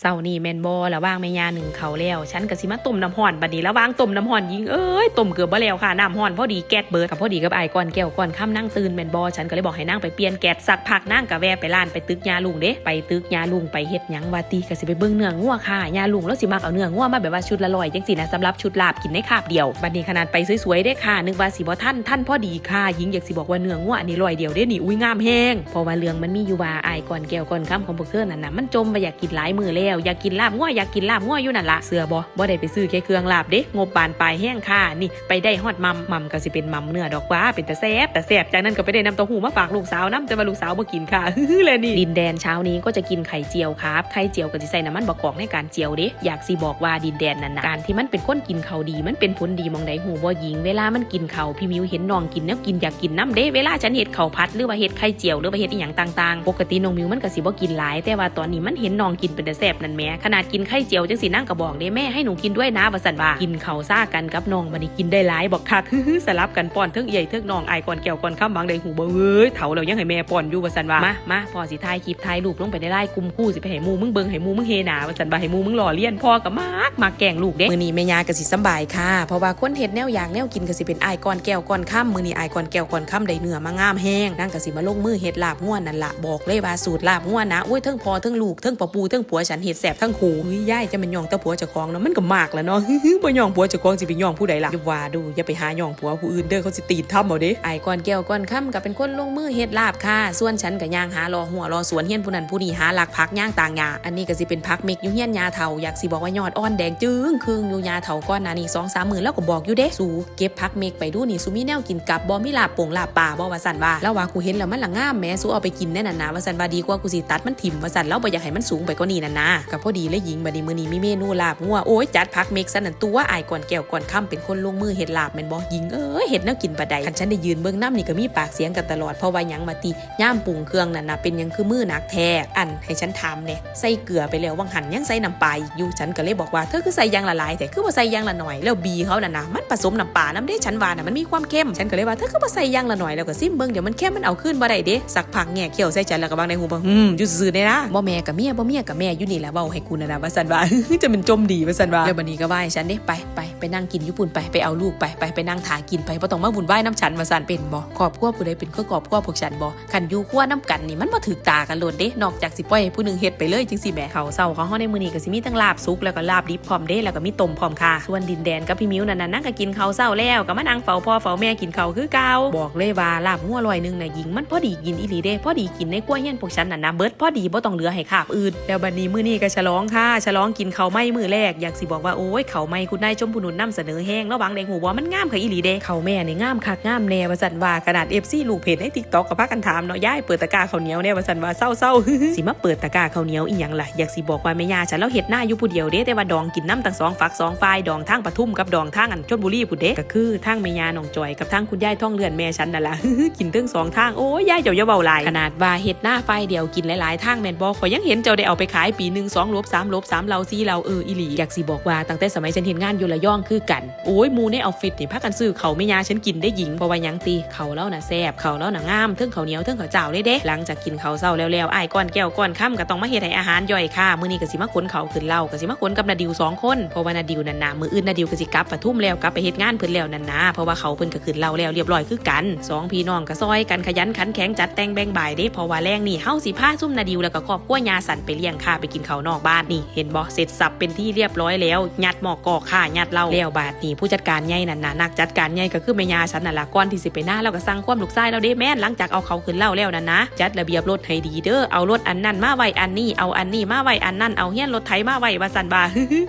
เศร้านี่แมนบอระว่างแม่ยาหนึ่งเขาแล้ว ฉันก็สิมาต้มน้ำห่อนบัดนี้ระว่างต้มน้ำห่อนยิงเอ้ยต้มเกือบบ่แล้วค่ะน้ำห่อนพอดีแก๊สเบิดกับพอดีกับไอ้ก่อนแก้วก่อนค่ำนั่งตื่นแมนบอฉันก็เลยบอกให้นั่งไปเปลี่ยนแก๊สสักพักนั่งกะแวไปร้านไปตึกยาลุงเด้ไปตึกยาลุงไปเฮ็ดยังวาตีก็สิไปเบิ่งเนื้องัวค่ะยาลุงแล้วสิมักเอาเนื้องัวมาแบบว่าชุดละร้อยจังสินะสำหรับชุดลาบกินในคาบเดียวบัดนี้ขนาดไปสวยๆได้ค่ะนึกว่าสิบ่ท่านท่านพอดีค่ะยิงอยากสิบอกว่าเนื้องัวอันนี้ร้อยเดียวเด้นี่อุ้ยงามแฮงเพราะว่าเรื่องมันมีอยู่ว่าไอ้ก่อนแก้วก่อนค่ำของพวกเธอนั่นน่ะมันจมไปอยากกินหลายมือแล้ว อยากกินลาบงัวอยากกินลาบงัวอยู่นั่นละเสือบ่บ่ได้ไปซื้อแค่เครื่องลาบเด้งบบานปลายแห้งค่ะนี่ไปได้ฮอดมัมมัมก็สิเป็นมัมเนื้อดอกว่าเป็นแต่แซ่บแต่แซ่บจากนั้นก็ไปได้น้ำเต้าหู้มาฝากลูกสาวน้ำแต่ว่าลูกสาวบ่กินค่ะเลยนี่ดินแดนเช้านี้ก็จะกินไข่เจียวครับไข่เจียวก็จะใส่น้ำมันบกกอกในการเจียวเด้อยากสิบอกว่าดินแดนนั้นนะการที่มันเป็นคนกินเขาวดี มันเป็นผลดีมองใดหูบ่ยิง เวลามันกินเขาวพี่มิวเห็นน้องกินแล้วกินอยากกินน้ำเด้เวลาฉันเห็ดเขาวพัดหรือว่าเห็ดไข่เจียวหรือว่าเห็ดอีหยังต่างๆ ปกติน้องมิวมันก็สิบ่กินหลาย แต่ว่าตอนนี้มันเห็นน้องกินเป็นแต่แซ่บนั่นแม่ขนาดกินไข่เจียวจังสินั่งก็บอกเด้แม่ให้หนูกินด้วยนะว่าสันว่ากินเขาซ่ากันกับน้องบัดนี้กินได้หลายบอกคักฮึสลับกันป้อนเทิงใหญ่เทิงน้องไอก่อนแก้วก่อนข้ามบางใดหูบ่เอ้ยเฒ่าแล้วยังให้แม่ป้อนอยู่ว่าสันว่ามามาพอสิถ่ายคลิปถ่ายรูปลงไปในไลน์กลุ่มคู่สิไปให้หมูมึงเบิ่งให้หมูมึงเฮหนาว่าสันว่าให้หมูมึงหล่อเลี้ยนพ่อก็มากมาแกงลูกเด้มือนี้แม่ยาก็สิสบายค่ะเพราะว่าคนเฮ็ดแนวอย่างแนวกินก็สิเป็นไอก่อนแก้วก่อนค่ำมื้อนี้ไอก่อนแก้วก่อนค่ำได้เนื้อมางามแห้งนั่งก็สิมาลงมือเฮ็ดลาบง่วนนั่นล่ะบอกเลยว่าสูตรลาบง่วนนะโอ้ยเทั้งพอเทั้งลูกเทั้งปะปูเทั้งผัวฉันเฮ็ดแซ่บทั้งคู่ยยายจะมันย่องต่ผัวจ้าของเนาะมันก็มากแล้วเนาะบ่ย่องผัวจ้าของสิไปย่องผู้ใดล่ะอย่าว่าดูอย่าไปหาย่องผัวผู้อื่นเด้อเขาสิตีนทำเอาเด้ไอ้ก่อนแก้วก่อนค่ำก็เป็นคนลงมือเฮ็ดลาบค่ะส่วนฉันก็ย่างหารอหัวรอสวนเฮียนผู้นั้นผู้นี้หาหลักพักย่างต่างหญ้าอันนี้ก็สิเป็นพักเมกอยู่เฮียนยาเฒ่าอยากสิบอกว่ายอดอ่อนแดงจึ้งครึ่งอยู่ยาเฒ่าก้อนนานี่2 3มื้อแล้วก็บอกอยู่เด้สูเก็บพักเมกไปดูนี่สูมีแนวกินกับบ่มีลาบโป่งลาบป่าบ่ว่าซั่นว่าแล้วว่ากูเห็นแล้วมันละง่ามแม้สูเอาไปกินแน่นั่นนะว่าซั่นว่าดีกว่ากูสิตัดมันถิ่มว่าซั่นแล้วบ่อยากให้มันสูงไปกว่านี้นั่นนะก็พอดีเลยหญิงบัดนี้มือนี้มีเมนูลาบงัวโอ้ยจัดพักเมกซะนั่นตัวอายก่อนแก้วก่อนค่ำเป็นคนลงมือเฮ็ดลาบแม่นบ่หญิงเอ้ยเฮ็ดแนวกินบ่ได้คันฉันได้ยืนเบิ่งน้ำนี่ก็มีปากเสียงกันตลอดเพราะว่ายังมาติย่ามปรุงเครื่องนั่นนะเป็นยังคือมือหนักแท้อันให้ฉันถามแหน่ใส่เกลือไปแล้ววังหันยังใส่น้ำปลาอีกอยู่ฉันก็เลยบอกว่าเธอคือใส่ยางละลายแต่คือบ่าใส่ยางละหน่อยแล้วบีเขาน่ะนะมันผสมน้ำปลาน้ำเด้ฉันว่าน่ะมันมีความเค็มฉันก็เลยว่าเธอคือบ่าใส่ยางละหน่อยแล้วก็ซิมเบิ่งเดี๋ยวมันเค็มมันเอาขึ้นบ่ได้เด้สักพักแง่เขียวใส่ฉันแล้วก็บางในหูบ่อืมอยู่ซื่อๆเด้นะบ่แม่กับเมียบ่เมียกับแม่อยู่นี่ี่แหละว้าให้กูนะนะว่าซั่นว่าจะเป็นจมดีว่าซั่นว่าแล้วบัดนี้ก็ว่าให้ฉันเด้ไปไปไปนั่งกินญี่ปุ่นไปไปเอาลูกไปไปไปนั่งถากินไปบ่ต้องมาวุ่นวายน้ำฉันว่าซั่นเป็นบ่ครอบครัวผู้ใดเป็นคือครอบครัวพวกฉันบ่คันอยู่ครัวน้ำกันนี่มันบ่ถูกตากันโลดเด้นอกจากสิปล่อยให้ผู้หนึงเฮ็ดไปเลยจังซี่แหมเขาวเซาเของเฮาในมื้อนี้ก็สิมีทั้งลาบสุกแล้วก็ลาบดิบพร้อมเด้แล้วก็มีต้มพร้อมค่ะส่วนดินแดนกับพี่มิ้วนั่นน่ะนั่งก็กินข้าวเช้าแล้วก็มานั่งเฝ้าพ่อเฝ้าแม่กินข้าวคือเก่าบอกเลยว่าลาบงัวลอยนึงน่ะหญิงมันพอดีกินอีหลีเด้พอดีกินในครัวเฮียนพวกฉันน่ะนะเบิดพอดีบ่ต้องเหลือให้คาบอื่นแล้วบัดนี้มื้อนี้ก็ฉลองค่ะฉลองกินข้าวไหม้มื้อแรกอยากสิบอกว่าโอ้ยข้าวไหม้คุณนายชมพูนุนนำเสนอแห้งระหวังในหูว่ามันงามค่ะอีหลีเด้ข้าวแม่นี่งามคักงามแน่ว่าซั่นว่าขนาด FC ลูกเพจใน TikTok ก็พากันถามเนาะยายเปิดตะกร้าข้าวเหนียวแน่ว่าซั่นว่าเศร้าๆสิมาเปิดตะกร้าข้าวเหนียวอีหยังล่ะอยากสิบอกว่าแม่ย่าฉันแล้วเฮ็ดหน้าอยู่ผู้เดียวเด้แต่ว่าดองกินน้ำตั้งสองฝักสองฝ่ายดองทางปทุมกับดองทางอันชลบุรีผู้เด้ก็คือทางแม่ย่าน้องจอยกับทางคุณยายท่องเรือนแม่ฉันนั่นล่ะกินทั้งสองทางโอ้ยยายเจ้าอย่าเบาหลายขนาดว่าเฮ็ดหน้าไฟเดียวกินหลายๆทางแม่นบ่ข่อยยังเห็นเจ้าได้เอาไปขายปีหนึ่งสองลบสามลบสามเราสี่เราเอออีหลีอยากสิบอกว่าตั้งแต่สมัยฉันเห็นงานอยู่ระยองคือกันโอ้ยมูในออฟฟิศนี่พากันซื้อเขาวแม่ยาฉันกินได้หญิงเพราะว่ายังตีเขาเล่าน่ะแซ่บเขาเล่าน่ะงามเทิงเขาเหนียวเทิงเขาเจ้าเลยเด้หลังจากกินเขาวเช้าแล้วๆไอ้ก้อนแก้วก้อนค่ำก็ต้องมาเฮ็ดให้อาหารย่อยค่ะมื้อนี้ก็สิมาขนเขาขึ้นเล่าก็สิมาขนกับนาดิวสองคนเพราะว่านาดิวนั่นน่ะมืออื่นนาดิวก็สิกลับปทุมแล้วกลับไปเฮ็ดงานเพิ่นแล้วนั่นนะเพราะว่าเขาเพิ่นก็ขึ้นเล่าแล้วเรียบร้อยคือกันสองพี่น้องก็ซอยกันขยันขันแข็งจัดแต่งแบ่งบ่ายเด้เพราะว่าแรงนี่เฮาสิพาซุ่มนาดิวแล้วก็ครอบครัวยาสันไปเลี้ยงข้าไปกินข้านอกบ้านนี่เห็นบ่เสร็จสับเป็นที่เรียบร้อยแล้วยัดหมอกกอกข้ายัดเล้าแล้วบาดนี่ผู้จัดการใหญ่นั่นน่ะนักจัดการใหญ่ก็คือแม่ยาฉันน่ะละก่อนที่สิไปหน้าเราก็สั่งความลูกชายเราเด้แม่นหลังจากเอาเขาขึ้นเล้าแล้วนั่นนะจัดระเบียบรถให้ดีเด้อเอารถอันนั้นมาไว้อันนี้เอาอันนี้มาไว้อันนั้นเอาเฮียนรถไถมาไว้ว่าสันบ่า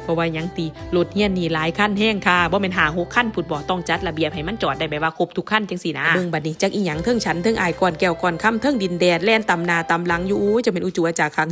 เพราะว่ายังตีรถเฮียนนี่หลายขั้นแห้งค่ะบ่แม่นหาหกขั้นผุดบ่ต้องจัดระเบียบให้มันจอดได้แบบว่าครบทุกขั้นจังซี่นะเบิ่งบัดนี้จักอีหยังเทิงฉันเทิงอายก่อนแก้วก่อนค่ำเทิงดินแดดแล่นตำนาตำลังอยู่จะเป็นอุจัวจากขัง